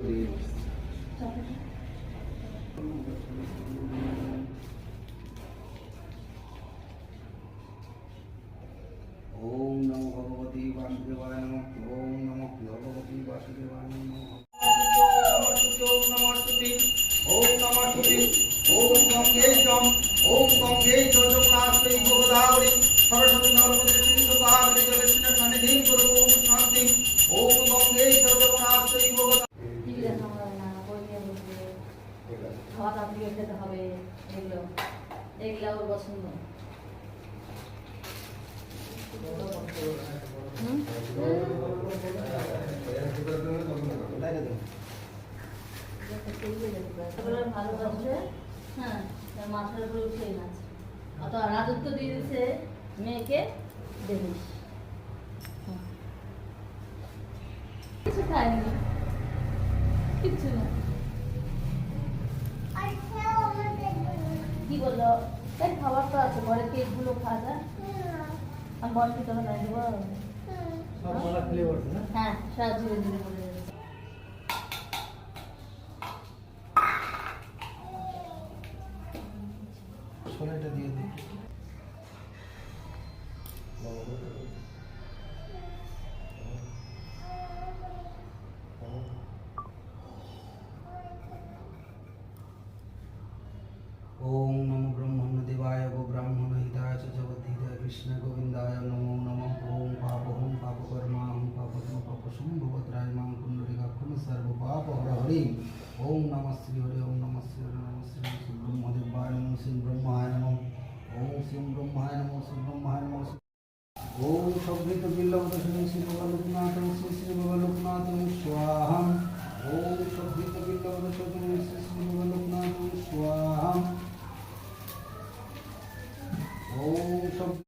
নমঃ ওম বাসুদেবায় নমঃ। ওম নমস্তুতি ওম নমস্তুতি ওম গঙ্গে জম ওম গঙ্গে যজকাস্তে গোদাবরী সরস্বতী নর্মদে সিন্ধু কাবেরী জলেস্মিন সন্নিধিং কুরু ওম শান্তি। ওম গঙ্গে যজকাস্তে গোদাবরী টিভি খাওয়া তাড়াতাড়ি খেতে হবে, এগুলো। এগুলো ওর পছন্দ হ্যাঁ মাথার উপরে উঠে নাচ অত রাজত্ব দিয়ে মেয়েকে দেখিস। কিছু খায়নি। কিচ্ছু না। কি বলল? এই খাবার তো আছে ঘরে কেকগুলো খাওয়া যায় আর বল কি তোমরা দেবো। হ্যাঁ সব ধীরে ধীরে পড়ে দিয়ে দিই হরি ওম নমঃ শ্রী হরি, ওম নম শ্রী হরি, নম শ্রী শ্রী ব্রহ্মদেবায় নম শ্রী ব্রহ্মায় নম। ওম শ্রী ব্রহ্মায় নম শ্রী ব্রহ্মায় নম ওম সবৃত বিল্লবত শ্রী শ্রী বাবা লোকনাথং শ্রী শ্রী বাবা